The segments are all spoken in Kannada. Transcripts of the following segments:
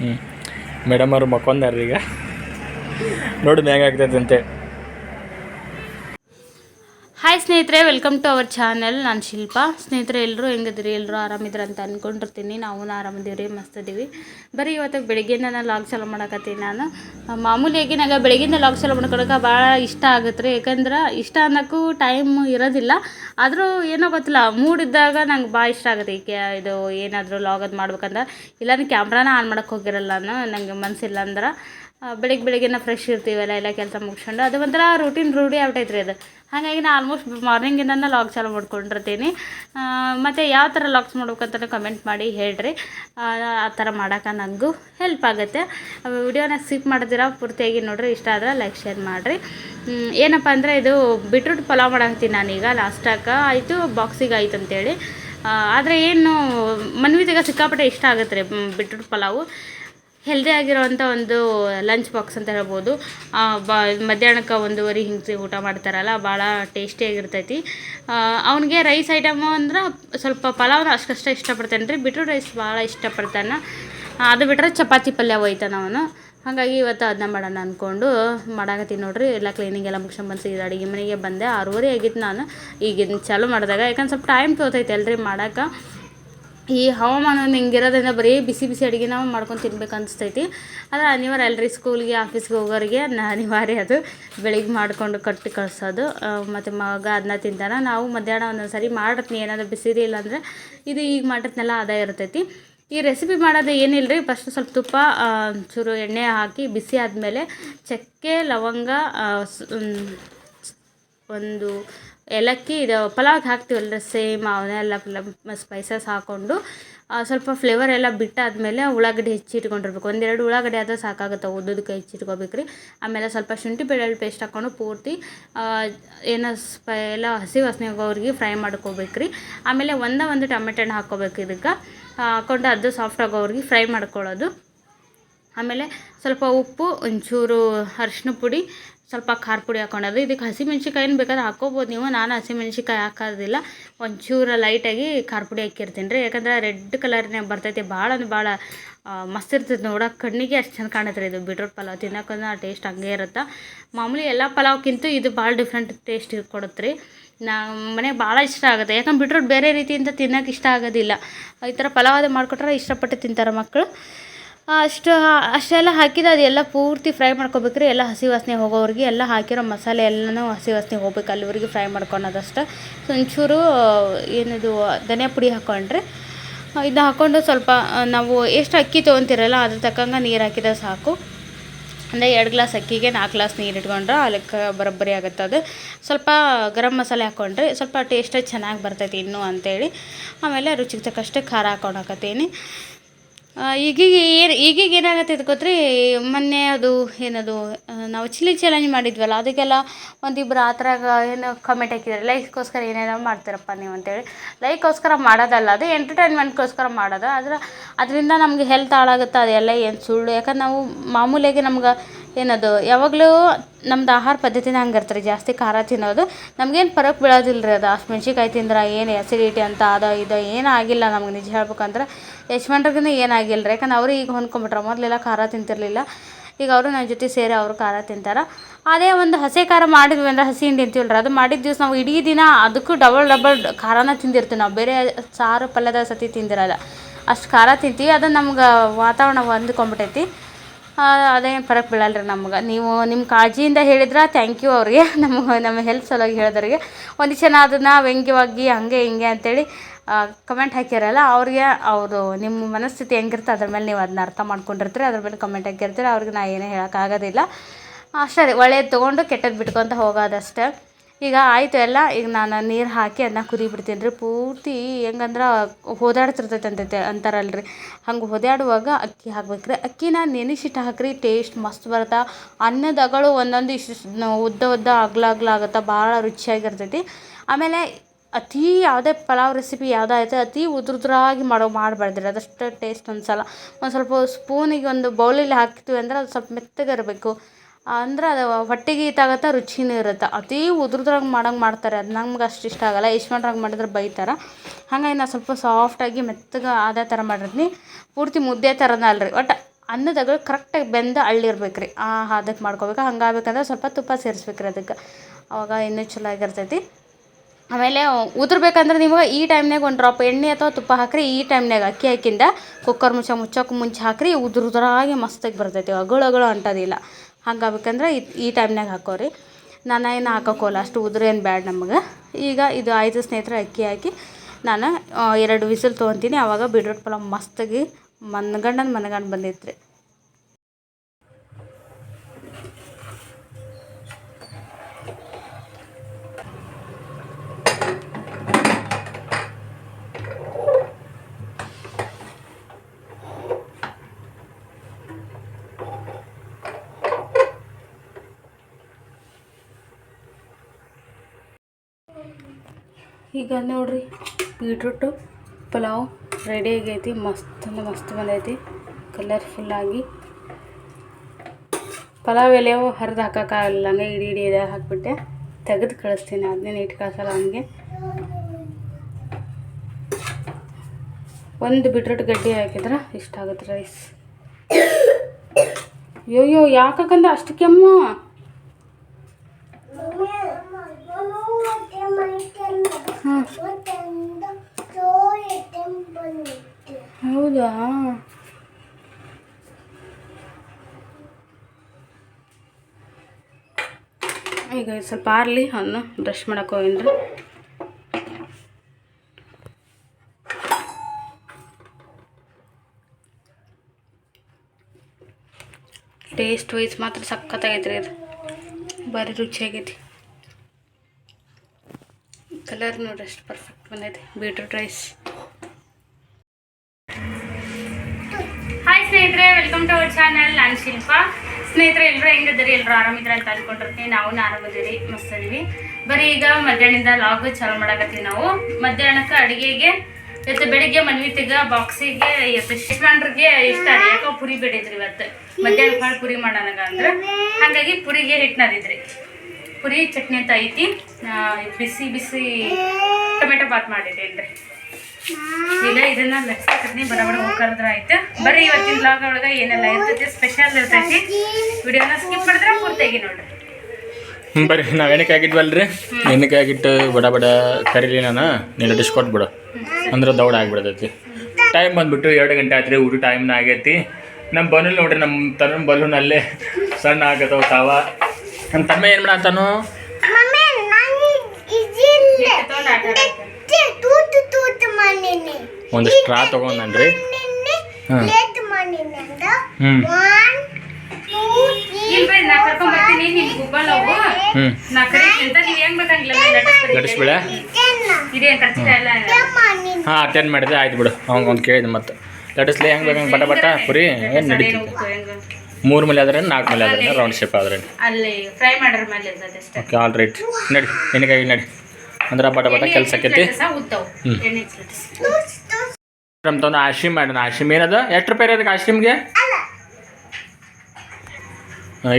ಹ್ಞೂ ಮೇಡಮ್ ಅವರು ಮಕ್ಕೊಂದಾರ್ರೀಗ ನೋಡಿ ಮ್ಯಾಂಗ ಆಗ್ತೈತಂತೆ ಹಾಯ್ ಸ್ನೇಹಿತರೆ ವೆಲ್ಕಮ್ ಟು ಅವರ್ ಚಾನಲ್ ನಾನು ಶಿಲ್ಪ. ಸ್ನೇಹಿತರೆ ಎಲ್ಲರೂ ಹೆಂಗಿದ್ರಿ ಎಲ್ಲರೂ ಆರಾಮಿದ್ರ ಅಂತ ಅಂದ್ಕೊಂಡಿರ್ತೀನಿ ನಾವು ಆರಾಮಿದ್ದೀವಿ ರೀ ಮಸ್ತ್ ಇದ್ದೀವಿ ಬರೀ ಇವತ್ತು ಬೆಳಗ್ಗೆಯಿಂದ ನಾನು ಲಾಗ್ ಚಾಲೂ ಮಾಡಕತ್ತೀನಿ ನಾನು. ಮಾಮೂಲಿಯಾಗಿ ನಂಗೆ ಬೆಳಗ್ಗಿಂದ ಲಾಗ್ ಚಾಲೂ ಮಾಡ್ಕೊಳಕ್ಕೆ ಭಾಳ ಇಷ್ಟ ಆಗುತ್ತೆ ಯಾಕಂದ್ರೆ ಇಷ್ಟ ಅನ್ನೋಕ್ಕೂ ಟೈಮ್ ಇರೋದಿಲ್ಲ. ಆದರೂ ಏನೋ ಗೊತ್ತಿಲ್ಲ ಮೂಡ್ ಇದ್ದಾಗ ನಂಗೆ ಭಾಳ ಇಷ್ಟ ಆಗುತ್ತೆ. ಈಗ ಇದು ಏನಾದರೂ ಲಾಗದು ಮಾಡ್ಬೇಕಂದ್ರೆ. ಇಲ್ಲಾಂದ್ರೆ ಕ್ಯಾಮ್ರಾನ ಆನ್ ಮಾಡೋಕ್ಕೆ ಹೋಗಿರಲ್ಲ ನಾನು. ನನಗೆ ಮನಸ್ಸಿಲ್ಲ ಅಂದ್ರೆ. ಬೆಳಿಗ್ಗೆ ಬೆಳಿಗ್ಗೆನ ಫ್ರೆಶ್ ಇರ್ತೀವಲ್ಲ, ಎಲ್ಲ ಕೆಲಸ ಮುಗಿಸ್ಕೊಂಡು. ಅದು ಒಂಥರ ರೂಟೀನ್ ರೂಢಿ ಆಗ್ಬಿಟ್ಟೈತೆ ರೀ ಅದು. ಹಾಗಾಗಿ ನಾನು ಆಲ್ಮೋಸ್ಟ್ ಮಾರ್ನಿಂಗಿಂದ ಲಾಗ್ ಚಾಲು ಮಾಡ್ಕೊಂಡಿರ್ತೀನಿ. ಮತ್ತು ಯಾವ ಥರ ಲಾಗ್ಸ್ ಮಾಡ್ಬೇಕಂತ ಕಮೆಂಟ್ ಮಾಡಿ ಹೇಳ್ರಿ. ಆ ಥರ ಮಾಡೋಕೆ ನನಗೂ ಹೆಲ್ಪ್ ಆಗುತ್ತೆ. ವಿಡಿಯೋನ ಸ್ಕಿಪ್ ಮಾಡಿದಿರ ಪೂರ್ತಿಯಾಗಿ ನೋಡ್ರಿ. ಇಷ್ಟ ಆದರೆ ಲೈಕ್ ಶೇರ್ ಮಾಡಿರಿ. ಏನಪ್ಪ ಅಂದರೆ ಇದು ಬಿಟ್ರೂಟ್ ಪಲಾವ್ ಮಾಡಕತ್ತೀನಿ ನಾನೀಗ ಲಾಸ್ಟಾಕ ಆಯಿತು ಬಾಕ್ಸಿಗೆ ಆಯ್ತು ಅಂತೇಳಿ. ಆದರೆ ಏನು ಮನ್ವಿದಾಗ ಸಿಕ್ಕಾಪಟ್ಟೆ ಇಷ್ಟ ಆಗುತ್ತೆ ರೀ ಬಿಟ್ರೂಟ್ ಪಲಾವು. ಹೆಲ್ದಿ ಆಗಿರೋವಂಥ ಒಂದು ಲಂಚ್ ಬಾಕ್ಸ್ ಅಂತ ಹೇಳ್ಬೋದು. ಬ, ಮಧ್ಯಾಹ್ನಕ್ಕೆ ಒಂದೂವರೆ ಹಿಂಗೆ ಊಟ ಮಾಡ್ತಾರಲ್ಲ ಭಾಳ ಟೇಸ್ಟಿಯಾಗಿರ್ತೈತಿ ಅವನಿಗೆ ರೈಸ್ ಐಟಮು ಅಂದ್ರೆ ಸ್ವಲ್ಪ ಪಲಾವ್ನ ಅಷ್ಟಷ್ಟು ಇಷ್ಟಪಡ್ತಾನೆ ರೀ. ಬಿಟ್ರೂ ರೈಸ್ ಭಾಳ ಇಷ್ಟಪಡ್ತಾನೆ. ಅದು ಬಿಟ್ಟರೆ ಚಪಾತಿ ಪಲ್ಯ ಒಯ್ತಾನೆ ಅವನು. ಹಾಗಾಗಿ ಇವತ್ತು ಅದನ್ನ ಮಾಡೋಣ ಅಂದ್ಕೊಂಡು ಮಾಡಾಕತ್ತೀನಿ ನೋಡ್ರಿ. ಎಲ್ಲ ಕ್ಲೀನಿಂಗ್ ಎಲ್ಲ ಮುಗಿಸ್ಕೊಂಬಂದು ಸೀದಾ ಅಡುಗೆ ಮನೆಗೆ ಬಂದೆ. ಆರೂವರೆ ಆಗಿತ್ತು ನಾನು. ಈಗಿನ ಚಾಲೂ ಮಾಡಿದಾಗ. ಯಾಕಂದ್ರೆ ಸ್ವಲ್ಪ ಟೈಮ್ ತೋತೈತೆ ಅಲ್ರಿ ಮಾಡೋಕೆ. ಈ ಹವಾಮಾನ ಹಿಂಗಿರೋದ್ರಿಂದ ಬರೀ ಬಿಸಿ ಬಿಸಿ ಅಡುಗೆ ನಾವು ಮಾಡ್ಕೊಂಡು ತಿನ್ಬೇಕು ಅನಿಸ್ತೈತಿ. ಆದರೆ ಅನಿವಾರ್ಯ ಅಲ್ರಿ ಸ್ಕೂಲ್ಗೆ ಆಫೀಸ್ಗೆ ಹೋಗೋರಿಗೆ ಅನಿವಾರ್ಯ ಅದು ಬೆಳಿಗ್ಗೆ ಮಾಡ್ಕೊಂಡು ಕಟ್ಟಿ ಕಳಿಸೋದು. ಮತ್ತು ಮಗ ಅದನ್ನ ತಿಂತಾನ. ನಾವು ಮಧ್ಯಾಹ್ನ ಒಂದೊಂದು ಸರಿ ಮಾಡಿರ್ತೀನಿ, ಏನಾದರೂ ಬಿಸಿರಿ ಇಲ್ಲ ಅಂದರೆ ಇದು ಈಗ ಮಾಡಿರ್ತೀನಲ್ಲ, ಆದಾಯ ಇರ್ತೈತಿ. ಈ ರೆಸಿಪಿ ಮಾಡೋದು ಏನಿಲ್ಲ ರೀ ಫಸ್ಟ್ ಸ್ವಲ್ಪ ತುಪ್ಪ ಚೂರು ಎಣ್ಣೆ ಹಾಕಿ ಬಿಸಿ ಆದಮೇಲೆ ಚಕ್ಕೆ, ಲವಂಗ ಒಂದು ಏಲಕ್ಕಿ ಇದು ಪಲಾವ್ಗೆ ಹಾಕ್ತೀವಲ್ಲ ಸೇಮ್ ಅವನ್ನೆಲ್ಲ ಸ್ಪೈಸಸ್ ಹಾಕ್ಕೊಂಡು ಸ್ವಲ್ಪ ಫ್ಲೇವರ್ ಎಲ್ಲ ಬಿಟ್ಟಾದಮೇಲೆ ಉಳ್ಳಾಗಡ್ಡೆ ಹೆಚ್ಚಿಟ್ಕೊಂಡಿರ್ಬೇಕು ಒಂದೆರಡು ಉಳ್ಳಾಗಡ್ಡೆ ಆದ್ರೆ ಸಾಕಾಗುತ್ತೆ ಉದ್ದದಕ್ಕೆ ಹೆಚ್ಚಿಟ್ಕೋಬೇಕು ರೀ ಆಮೇಲೆ ಸ್ವಲ್ಪ ಶುಂಠಿ ಬೆಳ್ಳುಳ್ಳಿ ಪೇಸ್ಟ್ ಹಾಕ್ಕೊಂಡು ಪೂರ್ತಿ ಏನೋ ಸ್ಪ, ಎಲ್ಲ ಹಸಿ ವಾಸನೆ ಹೋಗೋರಿಗೆ ಫ್ರೈ ಮಾಡ್ಕೋಬೇಕು ರೀ ಆಮೇಲೆ ಒಂದೇ ಒಂದು ಟೊಮೆಟೊ ಹಣ್ಣು ಹಾಕ್ಕೋಬೇಕು ಇದಕ್ಕೆ. ಹಾಕ್ಕೊಂಡು ಅದು ಸಾಫ್ಟ್ ಆಗೋವ್ರಿಗೆ ಫ್ರೈ ಮಾಡ್ಕೊಳ್ಳೋದು. ಆಮೇಲೆ ಸ್ವಲ್ಪ ಉಪ್ಪು, ಒಂಚೂರು ಅರಿಶಿನ ಪುಡಿ ಸ್ವಲ್ಪ ಖಾರ ಪುಡಿ ಹಾಕ್ಕೊಳ್ಳೋದು ಇದಕ್ಕೆ ಹಸಿಮೆಣ್ಸಿಕಾಯಿನ ಬೇಕಾದ್ರೆ ಹಾಕ್ಕೋಬೋದು ನೀವು. ನಾನು ಹಸಿಮೆಣ್ಸಿಕಾಯಿ ಹಾಕೋದಿಲ್ಲ. ಒಂಚೂರು ಲೈಟಾಗಿ ಖಾರ ಪುಡಿ ಹಾಕಿರ್ತೀನಿ ರೀ. ಯಾಕಂದ್ರೆ ರೆಡ್ ಕಲರ್ನೇ ಬರ್ತೈತಿ. ಭಾಳ ಅಂದ್ರೆ ಭಾಳ ಮಸ್ತ್ ಇರ್ತೈತೆ ನೋಡೋಕೆ. ಕಣ್ಣಿಗೆ ಅಷ್ಟು ಚೆಂದ ಕಾಣುತ್ತೆ ರೀ ಇದು ಬೀಟ್ರೋಟ್ ಪಲಾವ್. ತಿನ್ನೋಕಂದ್ರೆ ಆ ಟೇಸ್ಟ್ ಹಂಗೆ ಇರುತ್ತೆ. ಮಾಮೂಲಿ ಎಲ್ಲ ಪಲಾವ್ಕ್ಕಿಂತ ಇದು ಭಾಳ ಡಿಫ್ರೆಂಟ್ ಟೇಸ್ಟ್ ಕೊಡುತ್ತೆ ರೀ ನಾ ಮನೆಗೆ ಭಾಳ ಇಷ್ಟ ಆಗುತ್ತೆ. ಯಾಕಂದ್ರೆ ಬೀಟ್ರೋಟ್ ಬೇರೆ ರೀತಿಯಿಂದ ತಿನ್ನೋಕೆ ಇಷ್ಟ ಆಗೋದಿಲ್ಲ. ಈ ಥರ ಪಲಾವ್ ಅದು ಮಾಡಿಕೊಟ್ರೆ ಇಷ್ಟಪಟ್ಟು ತಿಂತಾರೆ ಮಕ್ಕಳು ಅಷ್ಟು ಅಷ್ಟೆಲ್ಲ ಹಾಕಿದ ಅದೆಲ್ಲ ಪೂರ್ತಿ ಫ್ರೈ ಮಾಡ್ಕೋಬೇಕ್ರಿ, ಎಲ್ಲ ಹಸಿ ವಾಸನೆ ಹೋಗೋವ್ರಿಗೆ ಎಲ್ಲ ಹಾಕಿರೋ ಮಸಾಲೆ ಎಲ್ಲನೂ ಹಸಿ ವಾಸನೆ ಹೋಗ್ಬೇಕು, ಅಲ್ಲಿವರೆಗೆ ಫ್ರೈ ಮಾಡ್ಕೊಳೋದಷ್ಟು. ಸೊ, ಒಂಚೂರು, ಏನಿದು, ಧನಿಯಾ ಪುಡಿ ಹಾಕ್ಕೊಂಡ್ರೆ ಇದು ಹಾಕ್ಕೊಂಡು ಸ್ವಲ್ಪ ನಾವು ಎಷ್ಟು ಅಕ್ಕಿ ತೊಗೊತಿರಲ್ಲ ಅದ್ರ ತಕ್ಕಂಗೆ ನೀರು ಹಾಕಿದ್ರೆ ಸಾಕು. ಅಂದರೆ ಎರಡು ಗ್ಲಾಸ್ ಅಕ್ಕಿಗೆ ನಾಲ್ಕು ಗ್ಲಾಸ್ ನೀರು ಇಟ್ಕೊಂಡ್ರೆ ಅದಕ್ಕೆ ಬರೋಬ್ಬರಿ ಆಗುತ್ತೆ ಅದು. ಸ್ವಲ್ಪ ಗರಂ ಮಸಾಲೆ ಹಾಕ್ಕೊಂಡ್ರೆ ಸ್ವಲ್ಪ ಟೇಸ್ಟ್ ಚೆನ್ನಾಗಿ ಬರ್ತೈತಿ ಇನ್ನೂ ಅಂತೇಳಿ. ಆಮೇಲೆ ರುಚಿಗೆ ತಕ್ಕಷ್ಟು ಖಾರ ಹಾಕೊಂಡು ಹಾಕತ್ತೀನಿ. ಈಗೀಗ ಏನು ಈಗೀಗ ಏನಾಗತ್ತೈತೆ ಗೊತ್ತ್ರಿ? ಮೊನ್ನೆ ಅದು ಏನದು ನಾವು ಚಿಲ್ಲಿ ಚಾಲೆಂಜ್ ಮಾಡಿದ್ವಲ್ಲ, ಅದಕ್ಕೆಲ್ಲ ಒಂದಿಬ್ಬರು ಆ ಥರ ಏನು ಕಮೆಂಟ್ ಹಾಕಿದ್ದಾರೆ. ಲೈಕ್ಗೋಸ್ಕರ ಏನೇನೋ ಮಾಡ್ತೀರಪ್ಪ ನೀವು ಅಂತೇಳಿ. ಲೈಕ್ಗೋಸ್ಕರ ಮಾಡೋದಲ್ಲ, ಅದು ಎಂಟರ್ಟೈನ್ಮೆಂಟ್ಗೋಸ್ಕರ ಮಾಡೋದು. ಆದ್ರೆ, ಅದರಿಂದ ನಮಗೆ ಹೆಲ್ತ್ ಹಾಳಾಗುತ್ತೆ, ಅದೆಲ್ಲ ಏನು ಸುಳ್ಳು. ಯಾಕಂದ್ರೆ ನಾವು ಮಾಮೂಲಿಯಾಗಿ ನಮ್ಗೆ ಏನದು, ಯಾವಾಗಲೂ ನಮ್ದು ಆಹಾರ ಪದ್ಧತಿನ ಹಂಗೆ ಇರ್ತಾರೆ, ಜಾಸ್ತಿ ಖಾರ ತಿನ್ನೋದು. ನಮ್ಗೇನು ಫರಕ್ ಬೀಳೋದಿಲ್ಲ ರೀ ಅದು. ಅಷ್ಟು ಮೆಣ್ಸಿನ್ಕಾಯಿ ತಿಂದ್ರೆ ಏನು ಎಸಿಡಿಟಿ ಅಂತ, ಅದು ಇದು ಏನೂ ಆಗಿಲ್ಲ ನಮ್ಗೆ ನಿಜ ಹೇಳ್ಬೇಕಂದ್ರೆ. ಯಜಮಾನ್ರಿಗೂ ಏನಾಗಿಲ್ಲ ರೀ ಯಾಕಂದ್ರೆ ಅವರು ಈಗ ಹೊಂದ್ಕೊಂಬಿಟ್ರೆ. ಮೊದಲೆಲ್ಲ ಖಾರ ತಿಂತಿರಲಿಲ್ಲ. ಈಗ ಅವರು ನನ್ನ ಜೊತೆ ಸೇರಿ ಅವರು ಖಾರ ತಿಂತಾರೆ. ಅದೇ ಒಂದು ಹಸಿ ಖಾರ ಮಾಡಿದ್ವಿ ಅಂದ್ರೆ ಹಸಿ ಹಿಂಡಿ ಅಂತೀವಲ್ಲ ಅದು ಮಾಡಿದ ದಿವಸ ನಾವು ಇಡೀ ದಿನ ಅದಕ್ಕೂ ಡಬಲ್ ಡಬಲ್ ಖಾರನ ತಿಂದಿರ್ತೀವಿ. ನಾವು ಬೇರೆ ಸಾರು ಪಲ್ಯದ ಸತಿ ತಿಂದಿರಲ್ಲ. ಅಷ್ಟು ಖಾರ ತಿಂತೀವಿ. ಅದು ನಮ್ಗೆ ವಾತಾವರಣ ಹೊಂದ್ಕೊಂಬಿಟ್ಟೈತಿ ಅದೇನು ಫರಕ್ ಬೀಳಲ್ಲ ರೀ ನಮ್ಗೆ. ನೀವು ನಿಮ್ಮ ಕಾಳಜಿಯಿಂದ ಹೇಳಿದ್ರೆ ಥ್ಯಾಂಕ್ ಯು ಅವ್ರಿಗೆ. ನಮಗೆ ನಮ್ಮ ಹೆಲ್ತ್ ಸಲುವಾಗಿ ಹೇಳಿದವ್ರಿಗೆ. ಒಂದಿಷ್ಟು ಜನ ಅದನ್ನು ವ್ಯಂಗ್ಯವಾಗಿ ಹಂಗೆ ಹಿಂಗೆ ಅಂತೇಳಿ ಕಮೆಂಟ್ ಹಾಕಿರಲ್ಲ ಅವ್ರಿಗೆ ಅವರು ನಿಮ್ಮ ಮನಸ್ಥಿತಿ ಹೆಂಗಿರುತ್ತೆ ಅದ್ರ ಮೇಲೆ ನೀವು ಅದನ್ನ ಅರ್ಥ ಮಾಡ್ಕೊಂಡಿರ್ತೀರಿ, ಅದ್ರ ಮೇಲೆ ಕಮೆಂಟ್ ಹಾಕಿರ್ತೀರಿ ಅವ್ರಿಗೆ ನಾ ಏನೂ ಹೇಳೋಕ್ಕಾಗೋದಿಲ್ಲ ಅಷ್ಟೇ ರೀ ಒಳ್ಳೇದು ತೊಗೊಂಡು ಕೆಟ್ಟದ್ದು ಬಿಟ್ಕೊತ ಹೋಗೋದಷ್ಟೇ. ಈಗ ಆಯಿತು ಎಲ್ಲ, ಈಗ ನಾನು ನೀರು ಹಾಕಿ ಅದನ್ನ ಕುದಿ ಬಿಡ್ತೀನಿ ರೀ. ಪೂರ್ತಿ ಹೆಂಗಂದ್ರೆ ಹೋದಾಡ್ತಿರ್ತೈತೆ ಅಂತೈತೆ ಅಂತಾರಲ್ರಿ. ಹಂಗೆ ಹೋದಾಡುವಾಗ ಅಕ್ಕಿ ಹಾಕ್ಬೇಕು ರೀ ಅಕ್ಕಿನ ನೆನೆಸಿಟ್ಟು ಹಾಕಿರಿ ಟೇಸ್ಟ್ ಮಸ್ತ್ ಬರುತ್ತೆ. ಅನ್ನದಗಳು ಒಂದೊಂದು ಇಷ್ಟು ಉದ್ದ ಉದ್ದ ಅಗ್ಲ ಅಗ್ಲ ಆಗುತ್ತೆ, ಭಾಳ ರುಚಿಯಾಗಿರ್ತೈತಿ. ಆಮೇಲೆ ಅತೀ ಯಾವುದೇ ಪಲಾವ್ ರೆಸಿಪಿ ಯಾವುದಾಯ್ತು, ಅತೀ ಉದ್ರುದ್ರಾಗಿ ಮಾಡೋ, ಮಾಡಬಾರ್ದ್ರಿ. ಅದಷ್ಟು ಟೇಸ್ಟ್ ಅನ್ಸಲ್ಲ ಒಂದು ಸ್ವಲ್ಪ ಸ್ಪೂನಿಗೆ ಒಂದು ಬೌಲಲ್ಲಿ ಹಾಕ್ತೀವಿ ಅಂದ್ರೆ ಅದು ಸ್ವಲ್ಪ ಮೆತ್ತಗೆ ಇರಬೇಕು ಅಂದ್ರೆ ಅದು ಹೊಟ್ಟೆಗೆ ಈತಾಗತ್ತೆ ರುಚಿನೂ ಇರುತ್ತೆ. ಅತಿ ಉದ್ರುದ್ರಾಗಿ ಮಾಡಂಗೆ ಮಾಡ್ತಾರೆ. ಅದು ನಮ್ಗೆ ಅಷ್ಟು ಇಷ್ಟ ಆಗಲ್ಲ. ಯಶ್ವಂಟ್ರಾಗಿ ಮಾಡಿದ್ರೆ ಬೈತಾರೆ. ಹಾಗಾಗಿ ನಾನು ಸ್ವಲ್ಪ ಸಾಫ್ಟಾಗಿ ಮೆತ್ತಗೆ ಅದೇ ಥರ ಮಾಡಿರ್ತೀನಿ. ಪೂರ್ತಿ ಮುದ್ದೆ ಥರನೇ ಅಲ್ರಿ. ಒಟ್ಟು ಅನ್ನದಾಗ ಕರೆಕ್ಟಾಗಿ ಬೆಂದು ಅಳ್ಳಿರ್ಬೇಕು ರೀ ಆ ಹದಕ್ಕೆ ಮಾಡ್ಕೋಬೇಕು. ಹಂಗಾಗ್ಬೇಕಂದ್ರೆ ಸ್ವಲ್ಪ ತುಪ್ಪ ಸೇರಿಸ್ಬೇಕು ರೀ ಅದಕ್ಕೆ. ಅವಾಗ ಇನ್ನೂ ಚಲೋ ಆಗಿರ್ತೈತಿ. ಆಮೇಲೆ ಉದುರ್ಬೇಕಂದ್ರೆ ನಿಮಗೆ ಈ ಟೈಮ್ನಾಗ ಒಂದು ಡ್ರಾಪ್ ಎಣ್ಣೆ ಅಥವಾ ತುಪ್ಪ ಹಾಕ್ರಿ. ಈ ಟೈಮ್ನಾಗ ಅಕ್ಕಿ ಹಾಕಿಂದ ಕುಕ್ಕರ್ ಮುಚ್ಚ ಮುಚ್ಚೋಕೆ ಮುಂಚೆ ಹಾಕ್ರಿ. ಉದುರುದ್ರಾಗೆ ಮಸ್ತಾಗಿ ಬರ್ತೈತಿ. ಅಗಳಗಳು ಅಗಳು ಅಂಟೋದಿಲ್ಲ ಹಂಗಾಗ್ಬೇಕಂದ್ರೆ ಈ ಟೈಮ್ನಾಗ ಹಾಕೋರಿ. ನಾನು ಏನು ಹಾಕೋಕೋಲ್ಲ, ಅಷ್ಟು ಉದುರೇನು ಬ್ಯಾಡ ನಮಗೆ. ಈಗ ಇದು ಐದು ಸ್ನೇಹಿತರೆ, ಅಕ್ಕಿ ಹಾಕಿ ನಾನು ಎರಡು ವಿಸಿಲ್ ತೊಗೊತೀನಿ. ಆವಾಗ ಬೀಟ್ರೂಟ್ ಪಲಾವ್ ಮಸ್ತಾಗಿ ಮನ್ಗಂಡನ ಮನ್ಗಂಡು ಬಂದೈತ್ರಿ. ಈಗ ನೋಡ್ರಿ ಬೀಟ್ರೂಟು ಪಲಾವ್ ರೆಡಿ ಆಗೈತಿ, ಮಸ್ತ್ ಅಂದ್ರೆ ಮಸ್ತ್ ಬಂದೈತಿ ಕಲರ್ಫುಲ್ಲಾಗಿ ಪಲಾವ್ ಎಲೆಯವು ಹರಿದು ಹಾಕೋಕ್ಕಾಗಲ್ಲ ಹಂಗೆ ಇಡೀ ಇಡೀ ಇದೆ ಹಾಕ್ಬಿಟ್ಟೆ, ತೆಗೆದು ಕಳಿಸ್ತೀನಿ, ಅದನ್ನೇ ಇಟ್ಟು ಕಳಿಸಲ್ಲ ಹಂಗೆ. ಒಂದು ಬಿಟ್ರೂಟ್ ಗಡ್ಡಿ ಹಾಕಿದ್ರೆ ಇಷ್ಟ ಆಗುತ್ತೆ ರೈಸ್ ಅಯ್ಯೋ ಯಾಕಂದ್ರೆ ಅಷ್ಟು ಕೆಮ್ಮು ಹಾಂ ಹೌದಾ? ಈಗ ಸ್ವಲ್ಪ ಆರ್ಲಿ ಅವನು ಬ್ರಷ್ ಮಾಡಕ್ಕೆ ಹೋಗಿನ್ರಿ. ಟೇಸ್ಟ್ ವೈಸ್ ಮಾತ್ರ ಸಖತ್ತಾಗೈತೆ ರೀ ಇದು. ಭಾರಿ ರುಚಿಯಾಗೈತಿ. ಕಲರ್ ನೋಡಿ, ಎಷ್ಟು ಪರ್ಫೆಕ್ಟ್ ಬಂದೈತೆ. ಬೀಟ್ರೂಟ್ ರೈಸ್ ಹಾಯ್ ಸ್ನೇಹಿತರೆ ವೆಲ್ಕಮ್ ಟು ಅವರ್ ಚಾನಲ್ ನಾನು ಶಿಲ್ಪಾ. ಸ್ನೇಹಿತರೆ ಎಲ್ಲರೂ ಹೆಂಗಿದ್ದೀರಿ? ಎಲ್ಲರೂ ಆರಾಮಿದ್ರೆ ಅಂತ ಅನ್ಕೊಂಡಿರ್ತೀನಿ. ನಾವು ಆರಾಮದಿರಿ ಮಸ್ತ್ ಇದೀವಿ. ಬರೀ ಈಗ ಮಧ್ಯಾಹ್ನದಿಂದ ಲಾಗ್ ಚಾಲು ಮಾಡಕತ್ತೀವಿ ನಾವು. ಮಧ್ಯಾಹ್ನಕ್ಕೆ ಅಡುಗೆಗೆ, ಇವತ್ತು ಬೆಳಿಗ್ಗೆ ಮನ್ವಿತಿಗ ಬಾಕ್ಸಿಗೆ ಇವತ್ತು ಯಜಮಾನ್ರಿಗೆ ಇಷ್ಟ ರೀ ಯಾಕೋ ಪುರಿ ಬೇಡಿದ್ರಿ ಇವತ್ತು. ಮಧ್ಯಾಹ್ನ ಪುರಿ ಮಾಡೋಣ ಅಂದ್ರೆ. ಹಾಗಾಗಿ ಪುರಿಗೆ ಹಿಟ್ಟು ನದಿದ್ರಿ. ಪುರಿ ಚಟ್ನಿ ಅಂತ ಐತಿ. ಬಿಸಿ ಬಿಸಿ ಟೊಮೆಟೊ ಬಾತ್ ಮಾಡಿದ್ದೇನ್ರಿ ಈಗ ಇದನ್ನ ಮೆಕ್ಸಿ ಚಟ್ನಿ ಬಡ ಬಡ ಹೋಗ್ಕರ್ದ್ರ ಆಯ್ತು. ಬರೀ ಇವತ್ತಿನ ಬ್ಲಾಗ್ ಒಳಗೆ ಏನೆಲ್ಲ ಇರ್ತೈತಿ ಸ್ಪೆಷಲ್ ಇರ್ತೈತಿ. ವಿಡಿಯೋನ ಸ್ಕಿಪ್ ಮಾಡಿದ್ರೆ ಪೂರ್ತಿಯಾಗಿ ನೋಡ್ರಿ. ಬರ್ರಿ. ನಾವು ಆಗಿದ್ವಲ್ರಿ? ಏನಕ್ಕೆ ಆಗಿಟ್ಟು ಬಡ ಬಡ ಕರೀಲಿ ನಾನು. ನೀನು ಬಿಡು. ಅಂದ್ರೆ ದೌಡ ಆಗಿಬಿಡ್ತೈತಿ. ಟೈಮ್ ಬಂದ್ಬಿಟ್ಟು ಎರಡು ಗಂಟೆ ಆಯ್ತು ಊಟ ಟೈಮ್ನ ಆಗೈತಿ. ನಮ್ಮ ಬಲೂನ್ ನೋಡ್ರಿ ನಮ್ಮ ತರ ಬಲೂನ್ ಅಲ್ಲೇ ಸಣ್ಣ ಆಗತ್ತವ ತಾವ. ನಮ್ಮ ತಮ್ಮ ಏನು ಮಾಡತ್ತಾನು ಒಂದು ಸ್ಟ್ರಾ ತಗೊಂಡ್ರಿ ಗಡಿಸ್ಬಿಡ ಇದೇನ್ ಕರ್ಚಿತ ಎಲ್ಲ? ಹಾಂ ಅಟೆಂಡ್ ಮಾಡಿದೆ ಆಯ್ತು ಬಿಡು. ಅವ್ನು ಒಂದು ಕೇಳಿದೆ ಮತ್ತೆ. ಲಟಿಸ್ಲಿ ಹೆಂಗೆ ಬೇಕಂಗೆ ಬಟ ಬಟ ಪುರಿ ಏನು ನಡೀತೈತಿ? ಮೂರು ಮೇಲೆ ಆದ್ರೆ ನಾಲ್ಕು ಮೇಲೆ ಆದ್ರೆ ರೌಂಡ್ ಶೇಪ್ ಆದ್ರೆ. ಅಲ್ಲಿ ಫ್ರೈ ಮಾಡ್ರ ಮೇಲೆ ಇರ್ತದೆ ಅಷ್ಟೇ. ಓಕೆ ಆಲ್ ರೈಟ್ ನಡಿ ಎಣ್ಣೆಗಾಗಿ ನಡಿ. ಅಂದ್ರೆ ಬಟ ಬಟ ಕೆಲಸ ಆಕೈತಿ. ನಮ್ಮ ತಂದು ಆಶಿಮ್ ಮಾಡೋಣ ಆಶಿಮ್ ಏನದ? ಎಷ್ಟು ರೂಪಾಯಿ ಅದಕ್ಕೆ ಆಶ್ರೀಮ್ಗೆ?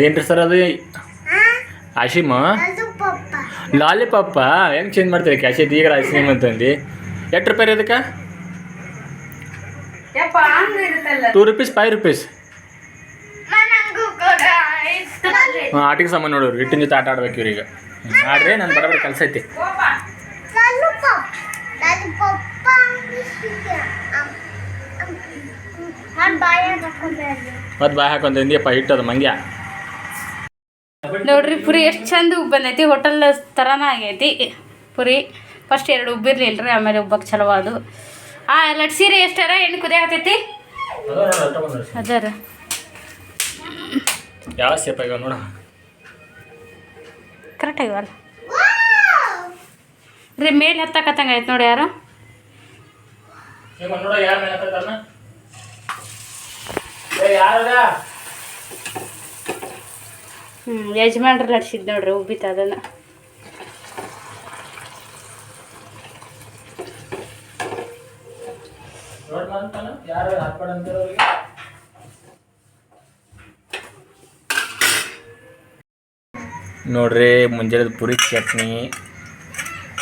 ಏನ್ರಿ ರೀ ಸರ್ ಅದು? ಆಶಿಮ್ ಲಾಲಿಪಾಪ ಹೆಂಗೆ ಚೇಂಜ್ ಮಾಡ್ತೀರಿ ಕ್ಯಾಶ್ ಐತಿ ಈಗ ಆಶಿಮ್ ಅಂತಂದು. ಎಷ್ಟು ರೂಪಾಯಿ ಇರೋದಕ್ಕೆ ಅದಕ್ಕೆ ಟೂ ರುಪೀಸ್ ಫೈವ್ ರುಪೀಸ್ ನನಗೂ ಕೂಡ ಇಷ್ಟ ಹಾಂ ಆಟಿಗೆ ಸಾಮಾನು ನೋಡೋರು ಹಿಟ್ಟಿನ ಜೊತೆ ಆಟ ಆಡ್ಬೇಕು ಇವ್ರಿಗೆ. ಆಡ್ರಿ ನಾನು ಬರಬೇಕು ಕೆಲಸ ಐತಿ. ಮತ್ ಮತ್ತು ಬಾಯ್ ಹಾಕೊಂತ ಇಂದಿಯಪ್ಪ ಹಿಟ್ಟದು ಮಂಗ್ಯ. ನೋಡ್ರಿ ಪುರಿ ಎಷ್ಟು ಚಂದ ಉಬ್ಬ್ ಬಂದೈತಿ. ಹೋಟೆಲ್ ಥರನ ಆಗೈತಿ. ಪುರಿ ಫಸ್ಟ್ ಎರಡು ಉಬ್ಬಿರ್ಲಿಲ್ರಿ ಆಮೇಲೆ ಉಬ್ಬಕ್ಕೆ ಚಲೋ ಅದು. ಆ ಲಟ್ಸಿರಿ ಎಷ್ಟಾರ? ಎಣ್ಣೆ ಕುದೇ ಹತ್ತೈತಿ ಅದರ ಯಾವ ಸೇಪ್ ನೋಡ. ಕರೆಕ್ಟ್ ಆಗಿವಲ್ಲ ರೀ ಮೇಲೆ ಹತ್ತಕತ್ತಂಗೆ ಆಯ್ತು ನೋಡಿ ಯಾರು? ಹ್ಞೂ ಯಜಮಾನ್ರು ಲಟ್ಸಿದ್ ನೋಡ್ರಿ ಉಬ್ಬಿತ ಅದನ್ನು ಯಾರು ನೋಡ್ರಿ ಮುಂಜಾನೆ ಪುರಿ ಚಟ್ನಿ.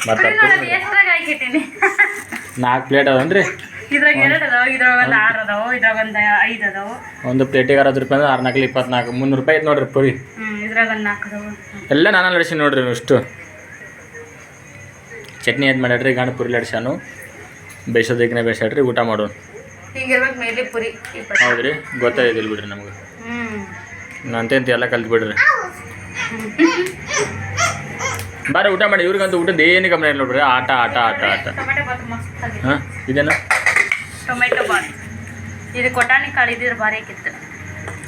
ಮತ್ತು ನಾಲ್ಕು ಪ್ಲೇಟ್ ಅದನ್ರಿ. ಇದ್ರಾಗ ಎರಡು ಅದಾವ ಇದ್ರಾಗ ಒಂದು ಪ್ಲೇಟಿಗೆ ಅರವತ್ತು ರೂಪಾಯಿ ಅಂದ್ರೆ ಆರ್ನಾಲ್ಕು ಇಪ್ಪತ್ನಾಲ್ಕು ಮುನ್ನೂರು ರೂಪಾಯಿ ಐತೆ ನೋಡ್ರಿ ಪುರಿ. ಎಲ್ಲ ನಾನು ಲಡಿಸಿ ನೋಡ್ರಿ ಇಷ್ಟು. ಚಟ್ನಿ ಏನು ಮಾಡ್ಯಾಡ್ರಿ ಗಾಣ ಪುರಿ ಲಡ್ಸಾನು ಬೇಯಿಸೋದಕ್ಕೆ ಬೇಯಿಸಾಡ್ರಿ ಊಟ ಮಾಡೋಣ ಹೌದ್ರಿ ಗೊತ್ತಾಯ್ತಿಲ್ಲ ಬಿಡ್ರಿ ನಮ್ಗೆ. ನಂತೆಂತ ಎಲ್ಲ ಕಲ್ತು ಬಿಡ್ರಿ. ಬಾರ ಊಟ ಮಾಡಿ ಇವ್ರಿಗಂತೂ ಊಟದ ಏನು ಗಮನ ಇಲ್ಲ ನೋಡ್ರಿ. ಆಟ ಆಟ ಆಟ ಆಟ. ಟೊಮೆಟೊ ಬಾತ್ ಮಸ್ತ್ ಆಗಿದೆ ಹಾಂ ಇದೇನು? ಟೊಮೆಟೊ ಬಾತ್. ಇದು ಕೊಟ್ಟಾಣಿ ಕಾಳು ಇದ್ರೆ ಭಾರಿ ಕಿತ್ತ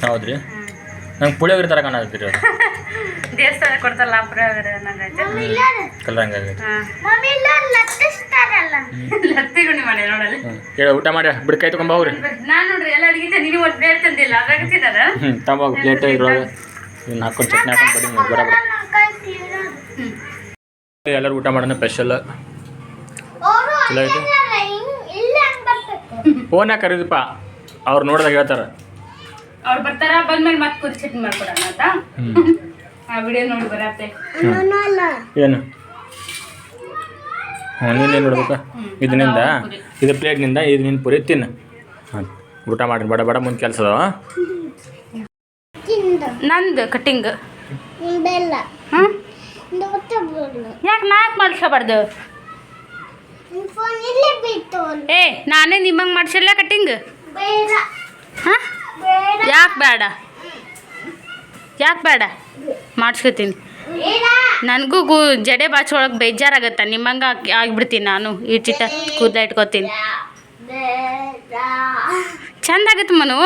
ಹೌದ್ರಿ? ನಂಗೆ ಪುಳಿಯೋಗರೆ ಥರ ಕಾಣತ್ತೀರಿ ಅದು ದೇವಸ್ಥಾನ ಕೊಡ್ತಾರಲ್ಲ ಪುಳಿಯೋಗರೆ ಕಲರ್ ಹಂಗಾಗೈತೆ ಲತ್ತಿ ಗುಣಿ ಮಾಡಿ ನೋಡಲ್ಲಿ. ಹ್ಞೂ ಹೇಳ ಊಟ ಮಾಡಿ ನಾನು ನೋಡ್ರಿ ಎಲ್ಲ ಅಡಿಗೆ ನೀನು ಒಂದು ಬೇರೆ ತಂದಿಲ್ಲ ಅದ್ರಾಗ ತಿನ್ನದ ಹ್ಞೂ ತಗೊಂಬೋಗಿ ಪ್ಲೇಟ್ ಇದ್ರೊಳಗೆ. ಇನ್ನು ಹಾಕೊಂಡು ಚಟ್ನಿ ಹಾಕೊಂಡು ಬಡಿ ನೀವು ಬರ ಎಲ್ಲರೂ ಊಟ ಮಾಡೋಣ ಸ್ಪೆಷಲ್ ಚಲೋ ಐತೆ? ಫೋನಾಗ ಕರೀದಪ್ಪ ಅವ್ರು ನೋಡಿದಾಗ ಹೇಳ್ತಾರೆ. ಅವ್ರು ಬರ್ತಾರ ಬಂದ್ಮೇಲೆ ಮತ್ತೆ ಕುದಿ ಚಟ್ನಿ ಮಾಡ್ಕೊಡೋಣ ಅಂತ ಆ ವಿಡಿಯೋ ನೋಡಿ ಬರತ್ತೆ ಏನು? ಹ್ಞೂ ನೀನೇನು ನೋಡ್ಬೇಕಾ? ಇದರಿಂದ ಇದು ಪ್ಲೇಟ್ನಿಂದ ಇದು ನಿನ್ನ ಪುರಿ ತಿನ್ನು. ಹಾಂ ಊಟ ಮಾಡಿ ಬಡ ಬಡ ಮುಂದೆ ಕೆಲಸ ಅದಾವ. ನಂದು ಕಟ್ಟಿಂಗ್ ಹ್ಮ್ ಯಾಕೆ ನಾಲ್ಕು ಮಾಡ್ಸಬಾರ್ದು? ಬಿಟ್ಟು ಏ ನಾನೇ ನಿಮ್ಮಂಗೆ ಮಾಡ್ಸಿಲ್ಲ ಕಟಿಂಗ್ ಹಾಂ? ಯಾಕೆ ಬೇಡ? ಯಾಕೆ ಬೇಡ? ಮಾಡ್ಸ್ಕೊತೀನಿ. ನನಗೂ ಗು ಜಡೆ ಬಾಚೊಳಗೆ ಬೇಜಾರಾಗತ್ತೆ? ನಿಮ್ಮಂಗೆ ಆಗಿ ಆಗಿಬಿಡ್ತೀನಿ ನಾನು. ಈ ಚಿಟ್ಟ ಕೂದ ಇಟ್ಕೋತೀನಿ. ಬೇಡ. ಚಂದ ಆಗತ್ತೆ ಮನು.